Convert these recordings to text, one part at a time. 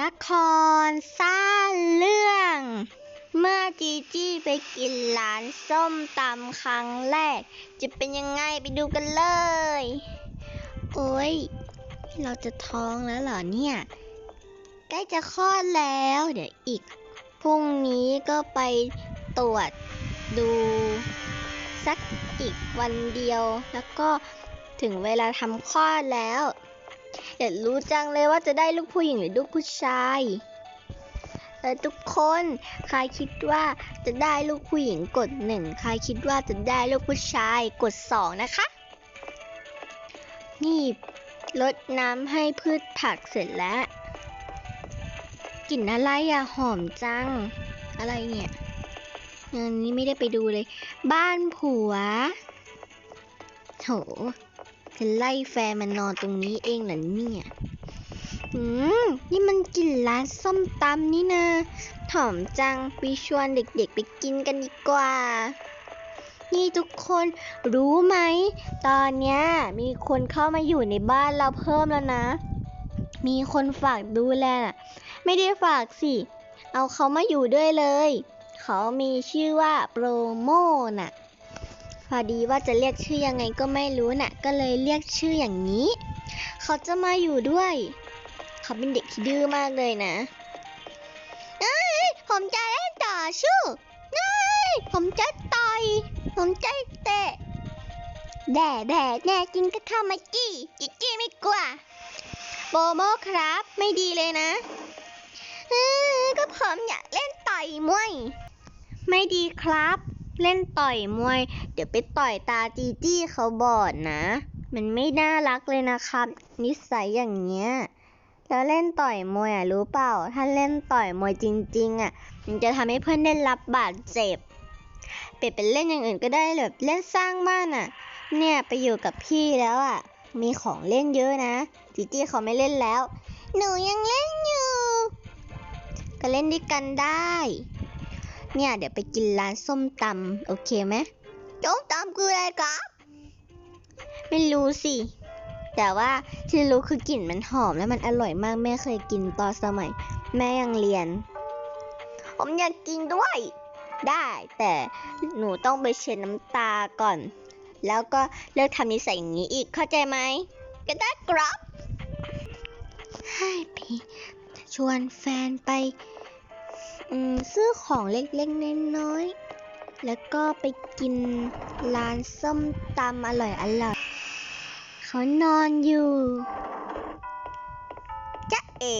ละครสร้างเรื่อง เมื่อจีจี้ไปกินร้านส้มตำครั้งแรก จะเป็นยังไงไปดูกันเลย โอ้ย เราจะท้องแล้วเหรอเนี่ย ใกล้จะคลอดแล้ว เดี๋ยวอีก พรุ่งนี้ก็ไปตรวจดู สักอีกวันเดียว แล้วก็ถึงเวลาทำคลอดแล้ว อยากรู้จังเลยว่าจะได้ลูกผู้หญิงหรือลูกผู้ชายแต่ทุกคนใครคิดว่าจะได้ลูกผู้หญิงกดหนึ่งใครคิดว่าจะได้ลูกผู้ชายกดสองนะคะ นี่ลดน้ำให้พืชผักเสร็จแล้วกลิ่นอะไรอะหอมจัง อะไรเนี่ยเออนี่ไม่ได้ไปดูเลย บ้านผัวโห จะไล่แฟนมันนอนตรงนี้เองเหรอเนี่ย อืม นี่มันกินร้านส้มตำนี่นะหอมจังไปชวนเด็กๆไปกินกันดีกว่า นี่ทุกคนรู้ไหม ตอนเนี้ยมีคนเข้ามาอยู่ในบ้านเราเพิ่มแล้วนะ มีคนฝากดูแลน่ะ ไม่ได้ฝากสิ เอาเขามาอยู่ด้วยเลย เขามีชื่อว่าโปรโมน่ะ อดีว่าจะเรียกชื่อยังไงก็ไม่รู้น่ะ ก็เลยเรียกชื่ออย่างนี้ เขาจะมาอยู่ด้วย เขาเป็นเด็กที่ดื้อมากเลยนะเอ้ยผมจะเล่นต่อสู้เอ้ยผมจะต่อย ผมจะเตะ แด่แด่แน่จริงก็เข้ามาจี้จิจี้ไม่กลัวโบโมครับไม่ดีเลยนะเออก็ผมอยากเล่นต่อยมวย ไม่ดีครับ เล่นต่อยมวย เดี๋ยวไปต่อยตาจีจี้เขาบอดนะ มันไม่น่ารักเลยนะครับ นิสัยอย่างเงี้ยแล้วเล่นต่อยมวยอะรู้เปล่า ถ้าเล่นต่อยมวยจริง ๆ อะ มันจะทำให้เพื่อนได้รับบาดเจ็บเปลี่ยนเป็นเล่นอย่างอื่นก็ได้แบบเล่นสร้างบ้านอะ เนี่ยไปอยู่กับพี่แล้วอะ มีของเล่นเยอะนะ จีจี้เขาไม่เล่นแล้ว หนูยังเล่นอยู่ ก็เล่นด้วยกันได้ เนี่ย เดี๋ยวไปกินร้านส้มตำโอเคไหมส้มตำคืออะไรครับ ไม่รู้สิ แต่ว่าที่รู้คือกลิ่นมันหอมและมันอร่อยมากแม่เคยกินตอนสมัย แม่ยังเรียน ผมอยากกินด้วย ได้แต่หนูต้องไปเช็ดน้ำตาก่อน แล้วก็เลิกทำนิสัยอย่างนี้อีกเข้าใจไหมก็ได้ครับให้พี่ชวนแฟนไป ซื้อของเล็กๆน้อยๆ แล้วก็ไปกินร้านส้มตำอร่อยอร่อยเขานอนอยู่จ๊ะเอ๋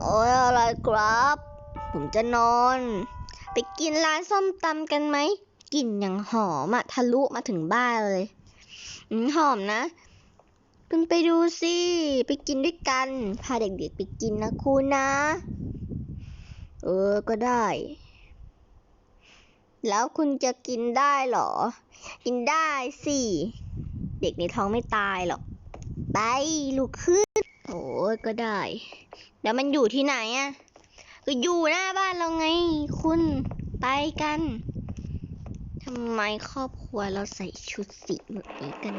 โอ้ยอะไรครับ ผมจะนอน ไปกินร้านส้มตำกันไหมกลิ่นอย่างหอมอะทะลุมาถึงบ้านเลยหอมนะ คุณไปดูสิ ไปกินด้วยกัน พาเด็กๆไปกินนะคุณนะ เออ ก็ได้ แล้วคุณจะกินได้เหรอ กินได้สิ เด็กในท้องไม่ตายหรอก ไปลุกขึ้น โอ้ยก็ได้ แล้วมันอยู่ที่ไหนอะก็อยู่หน้าบ้านเราไง คุณไปกันทำไมครอบครัวเราใส่ชุดสีแบบนี้กัน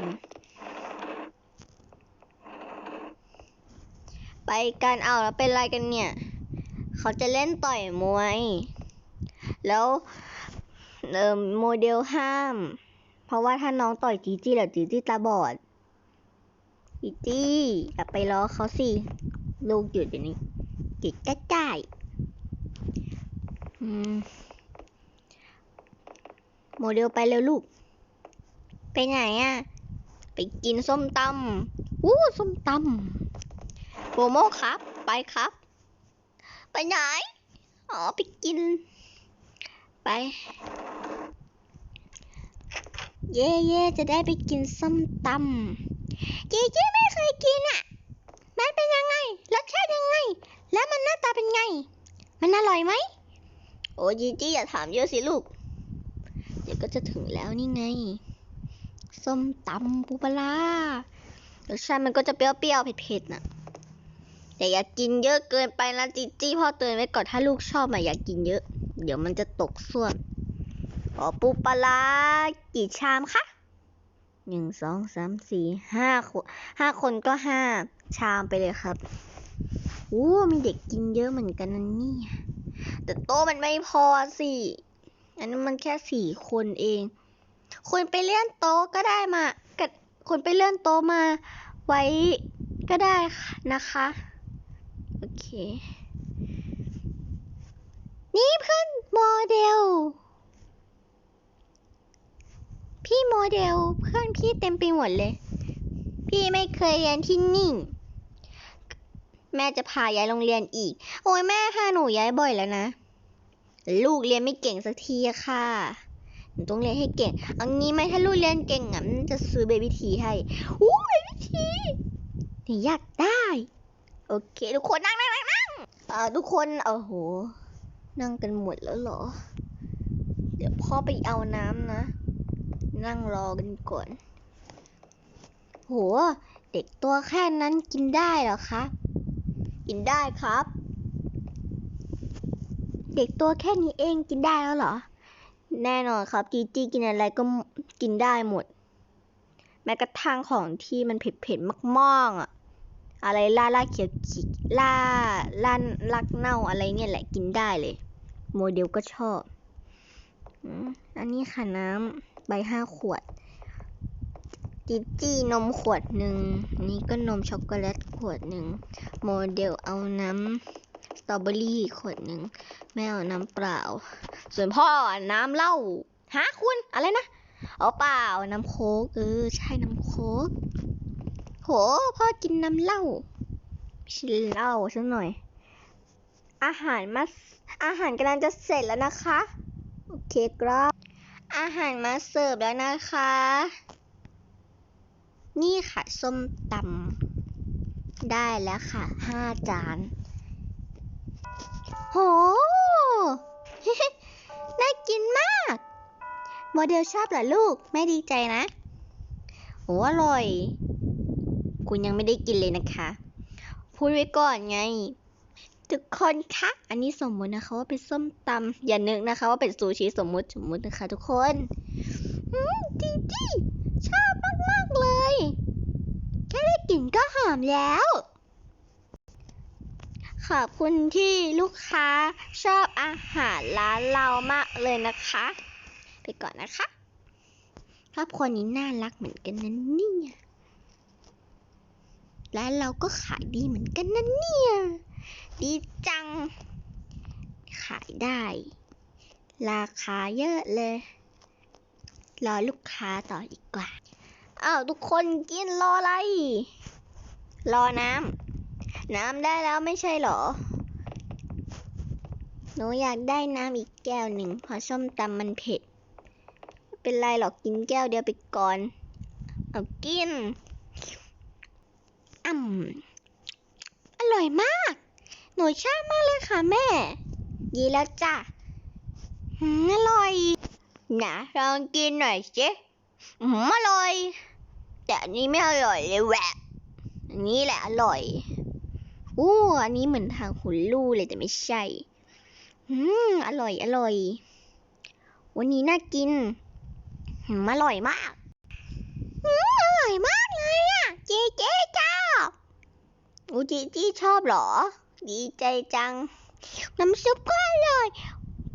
ไปกันเอาแล้วเป็นไรกันเนี่ย เขาจะเล่นต่อยมวย แล้วเอ่อโมเดลห้าม เพราะว่าถ้าน้องต่อยจีจี้แล้วจีจี้ตาบอดจีจี้อย่าไปล้อเขาสิ ลูกหยุดเดี๋ยวนี้จิตกระจายอืมโมเดลไปเร็วลูก ไปไหนอะไปกินส้มตำวู้ส้มตำโปรโมครับ ไปครับ ไปไหน อ๋อ ไปกิน ไป เย่เย่จะได้ไปกินส้มตำจีจี้ไม่เคยกินอะ มันเป็นยังไง รสชาติยังไง แล้วมันหน้าตาเป็นไง มันอร่อยไหม โอ้จีจี้อย่าถามเยอะสิลูก เดี๋ยวก็จะถึงแล้วนี่ไง ส้มตำปูปลาร้ารสชาติมันก็จะเปรี้ยวๆเผ็ดๆน่ะ แต่อย่ากินเยอะเกินไปนะจีจี้พ่อเตือนไว้ก่อนถ้าลูกชอบอะอย่ากินเยอะ เดี๋ยวมันจะตกส่วนขอปูปลากี่ชามคะหนึ่งสองสามสี่ห้าคนห้าคนก็ห้าชามไปเลยครับโอ้มีเด็กกินเยอะเหมือนกันนะนี่แต่โต๊ะมันไม่พอสิอันนั้นมันแค่สี่คนเองคุณไปเลื่อนโต๊ะก็ได้มากคุณไปเลื่อนโต๊ะมาไว้ก็ได้นะคะ นี่เพื่อนโมเดล พี่โมเดลเพื่อนพี่เต็มไปหมดเลย พี่ไม่เคยเรียนที่นี่แม่จะพาย้ายโรงเรียนอีก โอ้ยแม่พาหนูย้ายบ่อยแล้วนะ ลูกเรียนไม่เก่งสักทีอะค่ะ หนูต้องเรียนให้เก่งเอางี้ไหมถ้าลูกเรียนเก่งอะจะซื้อเบบี้ทีให้อู้เบบี้ทีหนูอยากได้ โอเค ทุกคนนั่ง อ่าทุกคนโอ้โห นั่งกันหมดแล้วเหรอ เดี๋ยวพ่อไปเอาน้ำนะ นั่งรอกันก่อน โห เด็กตัวแค่นั้นกินได้เหรอคะ กินได้ครับ เด็กตัวแค่นี้เองกินได้แล้วเหรอ แน่นอนครับจีจี้กินอะไรก็กินได้หมด แม้กระทั่งของที่มันเผ็ดๆมากๆอะ อะไรล่าล่าเขียวขีล่าล่าลักเน่าอะไรเนี่ยแหละกินได้เลย โมเดลก็ชอบอันนี้ค่ะน้ำใบห้าขวดจิจี้นมขวดหนึ่งนนี้ก็นมช็อกโกแลตขวดหนึ่งโมเดลเอาน้ำสตรอเบอรี่ขวดหนึ่งแม่เอาน้ำเปล่า ส่วนพ่อน้ำเหล้าฮะคุณอะไรนะเอาเปล่าน้ำโค้กเออใช่น้ำโค้ก หพ่อกินน้ำเหล้าไม่ใช่เหล้าสักหน่อย อาหารมาอาหารกำลังจะเสร็จแล้วนะคะ โอเคครับ อาหารมาเสิร์ฟแล้วนะคะ นี่ค่ะส้มตำได้แล้วค่ะห้าจาน โห น่ากินมากโมเดลชอบเหรอลูก แม่ดีใจนะโหอร่อย คุณยังไม่ได้กินเลยนะคะ พูดไว้ก่อนไง ทุกคนคะ อันนี้สมมุตินะคะว่าเป็นส้มตำอย่านึกนะคะ ว่าเป็นซูชิสมมุติสมมุตินะคะ ทุกคนอืมดีดีชอบมากๆเลย แค่ได้กลิ่นก็หอมแล้ว ขอบคุณที่ลูกค้าชอบอาหารร้านเรามากเลยนะคะ ไปก่อนนะคะครอบครัวนี้น่ารักเหมือนกันนะเนี่ย ร้านเราก็ขายดีเหมือนกันนะเนี่ย ดีจัง ขายได้ ราคาเยอะเลย รอลูกค้าต่อดีกกว่าอ้าวทุกคนกินรออะไร รอน้ำ น้ำได้แล้วไม่ใช่หรอ หนูอยากได้น้ำอีกแก้วหนึ่งเพราะส้มตำมันเผ็ด เป็นไรหรอกกินแก้วเดียวไปก่อน เอากิน อ่ำอร่อยมาก หนูชอบมากเลยค่ะแม่ ดีแล้วจ้ะหืมอร่อยนะลองกินหน่อยสิอืมอร่อย แต่อันนี้ไม่อร่อยเลยแหวะอันนี้แหละอร่อยอู้อันนี้เหมือนทางหุนลู่เลยแต่ไม่ใช่ อืม อร่อย อร่อย วันนี้น่ากิน อืม อร่อยมาก อืม อร่อยมากเลยอะ เจ๊เจ๊ชอบ อูจีจี้ชอบเหรอ ดีใจจัง น้ำซุปก็อร่อย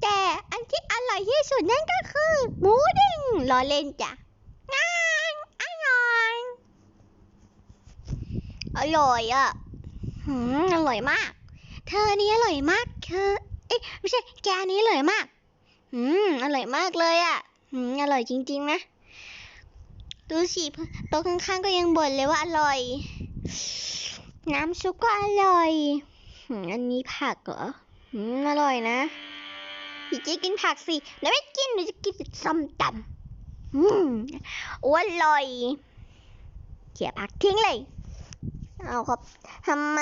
แต่อันที่อร่อยที่สุดนั่นก็คือ หมูเด้งรอเล่นจ้ะงานอร่อย อร่อยอะหืมอร่อยมาก เธอนี่อร่อยมากเธอเอ้ยไม่ใช่แกนี่อร่อยมากอืมอร่อยมากเลยอะอืมอร่อยจริง ๆ นะ ดูสิโต๊ะข้างๆก็ยังบ่นเลยว่าอร่อย น้ำซุปก็อร่อย อันนี้ผักเหรออร่อยนะพี่เจ๊กินผักสิ แล้วไม่กินหนูจะกินส้มตำอืมอร่อยเขี่ยผักทิ้งเลย เอาครับทำไม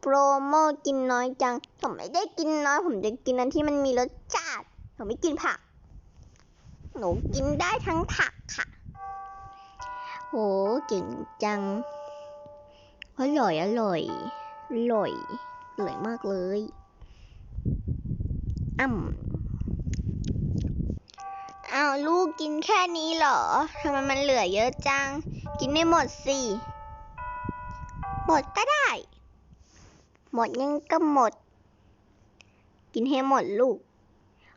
โปรโมกินน้อยจัง ผมไม่ได้กินน้อย ผมจะกินอันที่มันมีรสชาติ ผมไม่กินผัก หนูกินได้ทั้งผักค่ะ โหเก่งจัง อร่อยอร่อยอร่อยอร่อยมากเลย อ่ำอ้าลูกกินแค่นี้เหรอทำไมมันเหลือเยอะจัง กินไม่หมดสิหมดก็ได้ หมดยังก็หมด กินให้หมดลูก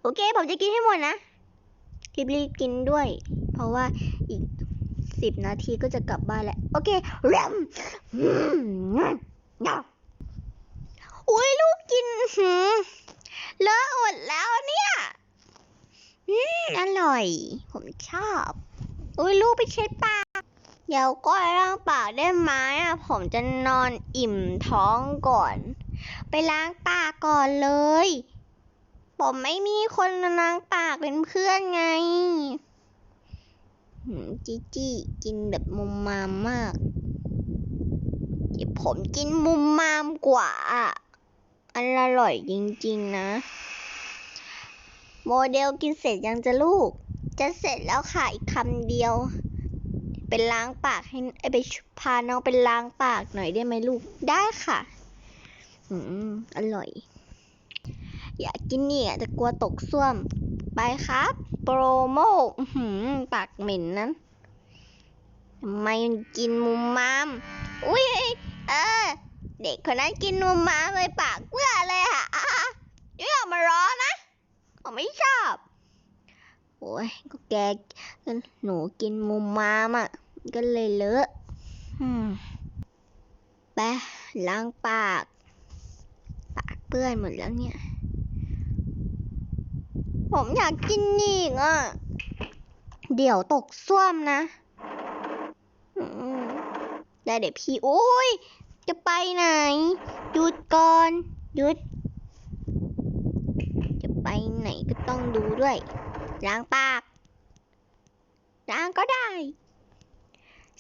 โอเค ผมจะกินให้หมดนะรีบๆกินด้วย เพราะว่าอีก สิบนาทีก็จะกลับบ้านแล้วโอเคเริ่มอุ้ยลูกกินหือเลอะหมดแล้วเนี่ยอืมอร่อย ผมชอบ อุ้ยลูกไปเช็ดปาก เดี๋ยวก้อยล้างปากได้ไหมอะ ผมจะนอนอิ่มท้องก่อน ไปล้างปากก่อนเลย ผมไม่มีคนล้างปากเป็นเพื่อนไง จีจี้กินแบบมุมมามมากเดี๋ยวผมกินมุมมามกว่าอะอันอร่อยจริงๆนะ โมเดลกินเสร็จยังจะลูก จะเสร็จแล้วค่ะอีกคำเดียวไปล้างปากให้ไปพาน้องไปล้างปากหน่อยได้ไหมลูกได้ค่ะ อืมอร่อย อยากกินเนี่ยแต่กลัวตกส้วม ไปครับ โปรโมอื้อหือปากเหม็นนั้นทำไมมันกินมุมมาม อุ้ยเออ เด็กคนนั้นกินมุมมามเลยปากเปื้อนเลยค่ะอะอย่ามาร้อนนะผมไม่ชอบ โอ้ยก็แกหนูกินมุมมามอะก็เลยเลอะอืมไปล้างปาก ปากเปื้อนหมดแล้วเนี่ย ผมอยากกินอีกอะ เดี๋ยวตกส้วมนะได้เดี๋ยวพี่โอ้ย จะไปไหน หยุดก่อน หยุด จะไปไหนก็ต้องดูด้วย ล้างปาก ล้างก็ได้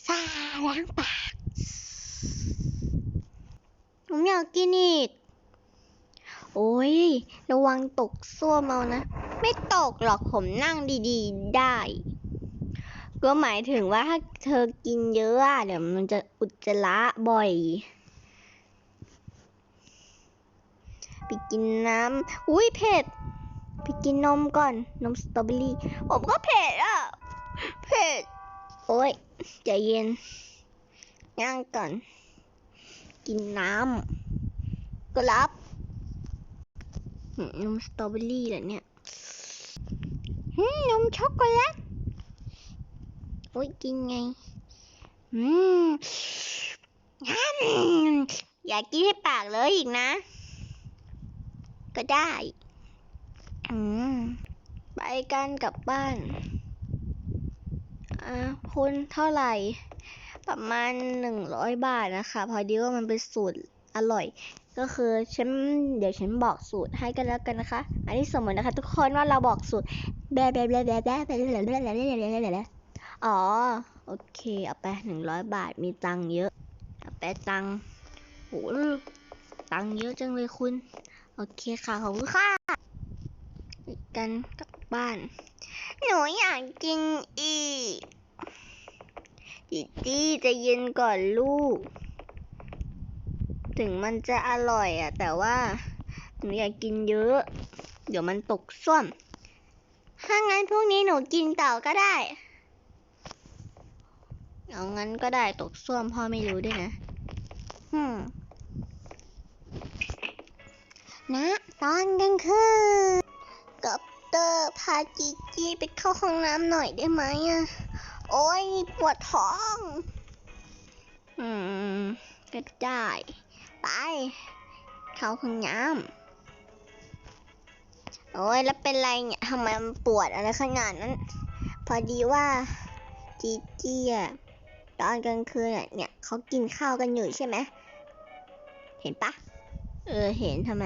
ซาล้างปาก ผมอยากกินอีก โอ้ย ระวังตกส้วมเอานะ ไม่ตกหรอกผมนั่งดีๆได้ ก็หมายถึงว่าถ้าเธอกินเยอะอะเดี๋ยวมันจะอุจจาระบ่อยไปกินน้ำ อุ้ยเผ็ด ไปกินนมก่อน นมสตรอเบอรี่ ผมก็เผ็ดอะ เผ็ด โอ้ย ใจเย็น ย่างก่อน กินน้ำ ก็รับ นมสตรอเบอรี่เหรอเนี่ยนมช็อกโกแลต โอ้ยกินไงอืมอืมอยากกินให้ปากเลยอีกนะ ก็ได้ อืม ไปกันกลับบ้าน อ่าคุณเท่าไหร่ ประมาณหนึ่งร้อยบาทนะคะ พอดีว่ามันเป็นสูตรอร่อย ก็คือฉันเดี๋ยวฉันบอกสูตรให้กันแล้วกันนะคะ อันนี้สมมตินะคะ ทุกคนว่าเราบอกสูตรแบแบแบแบแบบแบบแบบแบบแบบแบบแบบอ๋อโอเคเอาไปหนึ่งร้อยบาทมีตังเยอะเอาไปตังค์โหตังเยอะจังเลยคุณ โอเคค่ะขอบคุณค่ะกันกลับบ้าน หนูอยากกินอีกจิจี้ใจะเย็นก่อนลูก ถึงมันจะอร่อยอะแต่ว่าหนูอยากกินเยอะ เดี๋ยวมันตกส้วม ถ้างั้นพรุ่งนี้หนูกินต่อก็ได้ เอางั้นก็ได้ตกส้วมพ่อไม่รู้ด้วยนะอืมนะตอนกลางคืนกับเตอร์พาจีจีไปเข้าห้องน้ำหน่อยได้ไหมอะโอ้ยปวดท้อง อืม ก็ได้ ไป เข้าห้องน้ำโอ้ยแล้วเป็นไรเนี่ยทำไมมันปวดอะไรขนาดนั้น พอดีว่าจีจี้อะตอนกลางคืนเนี่ยเขากินข้าวกันอยู่ใช่ไหมเห็นปะเออเห็นทำไม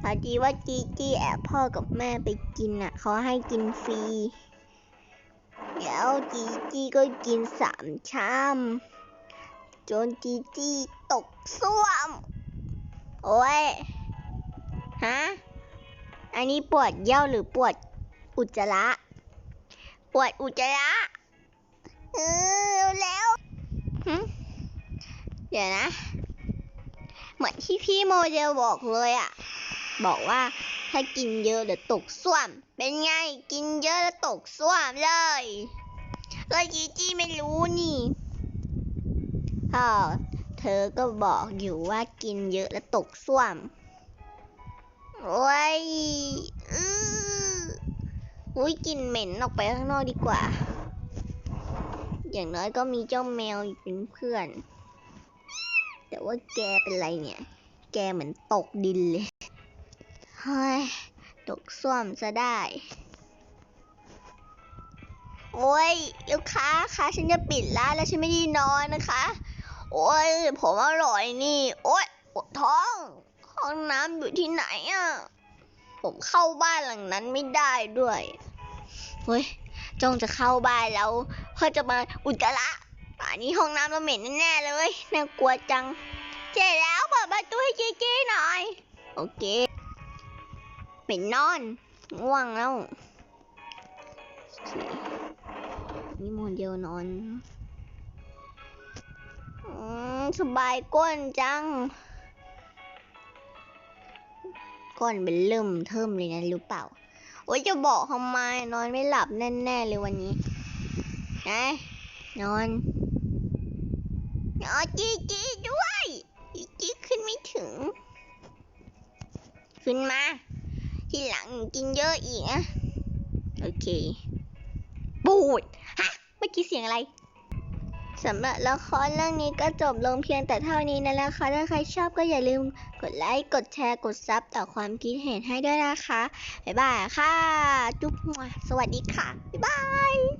พอดีว่าจีจี้แอบพ่อกับแม่ไปกินอะเขาให้กินฟรีแล้วจีจี้ก็กินสามชามจนจีจี้ ตกส้วม โอ้ย ฮะ อันนี้ปวดเยี่ยวหรือปวดอุจจาระ ปวดอุจจาระเออแล้วเดี๋ยวนะ เหมือนที่พี่โมเดลบอกเลยอะบอกว่าถ้ากินเยอะเดี๋ยวตกส้วม เป็นไง กินเยอะแล้วตกส้วมเลยก็จีจี้ไม่รู้นี่ เออ ธธอก็บอกอยู่ว่ากินเยอะแล้วตกส้วม โอ้ยอืออุ้ยกินเหม็นออกไปข้างนอกดีกว่า อย่างน้อยก็มีเจ้าแมวเป็นเพื่อน แต่ว่าแกเป็นไรเนี่ย แกเหมือนตกดินเลย เฮ้ย ตกส้วมซะได้ โอ้ยลูกค้าคะฉันจะปิดร้านแล้วฉันไม่ได้นอนนะคะ โอ้ยผมอร่อยนี่ โอ้ยปวดท้อง ห้องน้ำอยู่ที่ไหนอะ ผมเข้าบ้านหลังนั้นไม่ได้ด้วย เฮ้ยจ้องจะเข้าบ้านแล้วเพื่อจะมาอุจจาระป่านนี้ห้องน้ำเราเหม็นแน่ๆเลยน่ากลัวจัง เจ๊แล้วเปิดประตูให้จีจีหน่อย โอเคเป็นนอนง่วงแล้วนี่โมเดลนอนอืม สบายก้นจัง ก้นเป็นเริ่มเทิมเลยนะรู้เปล่า โอ้ยจะบอกทำไมนอนไม่หลับแน่ๆเลยวันนี้นะนอนนอนจีจีด้วยจีจีขึ้นไม่ถึง ขึ้นมา ทีหลังกินเยอะอีกนะ โอเค บูดฮะเมื่อกี้เสียงอะไร สำหรับละครเรื่องนี้ก็จบลงเพียงแต่เท่านี้นะนะคะ ถ้าใครชอบก็อย่าลืมกดไลค์ กดแชร์ กดซับต่อความคิดเห็นให้ด้วยนะคะ บ๊ายบายค่ะ จุ๊บสวัสดีค่ะ บ๊ายบาย